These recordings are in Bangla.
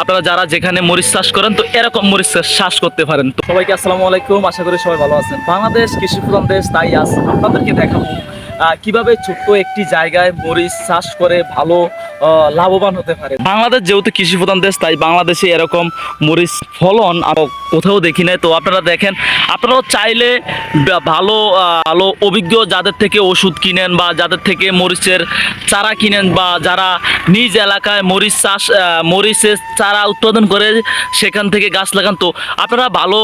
আপনারা যারা যেখানে মরিচ চাষ করেন, তো এরকম মরিচ চাষ করতে পারেন। তো সবাইকে আসসালামু আলাইকুম, আশা করি সবাই ভালো আছেন। বাংলাদেশ কৃষি প্রধান দেশ, তাই আজ আপনাদেরকে দেখাবো কীভাবে ছোট্ট একটি জায়গায় মরিচ চাষ করে ভালো লাভবান হতে পারে। বাংলাদেশ যেহেতু কৃষি প্রধান দেশ, তাই বাংলাদেশে এরকম মরিচ ফলন কোথাও দেখি নাই। তো আপনারা দেখেন, আপনারাও চাইলে ভালো ভালো অভিজ্ঞ যাদের থেকে ওষুধ কিনেন বা যাদের থেকে মরিচের চারা কিনেন বা যারা নিজ এলাকায় মরিচ চাষ মরিচের চারা উৎপাদন করে সেখান থেকে গাছ লাগান। তো আপনারা ভালো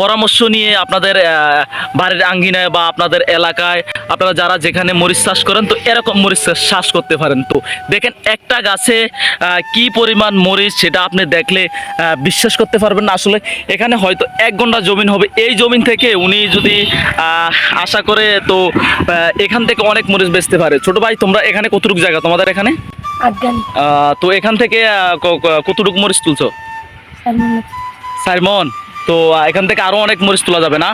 পরামর্শ নিয়ে আপনাদের বাড়ির আঙ্গিনায় বা আপনাদের এলাকায় আপনারা যারা যেখানে মরিচ চাষ করেন তো এরকম মরিচ চাষ করতে পারেন। তো দেখেন একটা গাছে কি পরিমাণ মরিচ সেটা আপনি দেখলে বিশ্বাস করতে পারবেন না। আসলে এখানে হয়তো এক ঘণ্টা জমিন হবে। এই জমিন থেকে উনি যদি আশা করে তো এখান থেকে অনেক মরিচ বেচতে পারে। ছোট ভাই তোমরা এখানে কতটুকু জায়গা? তোমাদের এখানে? তো এখান থেকে কতটুকু মরিচ তুলছো? সাইমন। তো এখান থেকে আরও অনেক মরিচ তোলা যাবে না?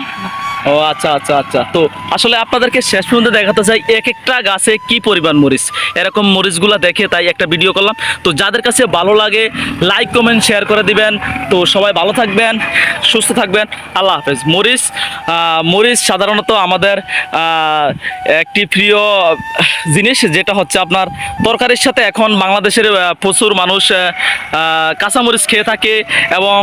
ও আচ্ছা আচ্ছা আচ্ছা। তো আসলে আপনাদেরকে শেষ পর্যন্ত দেখাতে চাই এক একটা গাছে কি পরিমাণ মরিচ? এরকম মরিচগুলো দেখে তাই একটা ভিডিও করলাম। তো যাদের কাছে ভালো লাগে লাইক কমেন্ট শেয়ার করে দিবেন। তো সবাই ভালো থাকবেন, সুস্থ থাকবেন। আল্লাহ হাফেজ। মরিচ মরিচ সাধারণত আমাদের একটি প্রিয় জিনিস, যেটা হচ্ছে আপনার তরকারির সাথে এখন বাংলাদেশের প্রচুর মানুষ কাঁচামরিচ খেয়ে থাকে এবং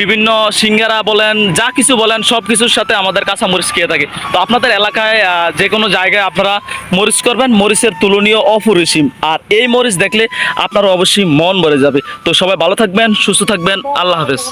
বিভিন্ন সিঙ্গারা বলেন, যা কিছু বলেন সব কিছুর সাথে আমাদের কাঁচামরিচ খেয়ে থাকে। তো আপনাদের এলাকায় যে কোনো জায়গায় আপনারা মরিচ করবেন, মরিচের তুলনীয় অপরিসীম। আর এই মরিচ দেখলে আপনার অবশ্যই মন ভরে যাবে। তো সবাই ভালো থাকবেন, সুস্থ থাকবেন, আল্লাহ হাফেজ।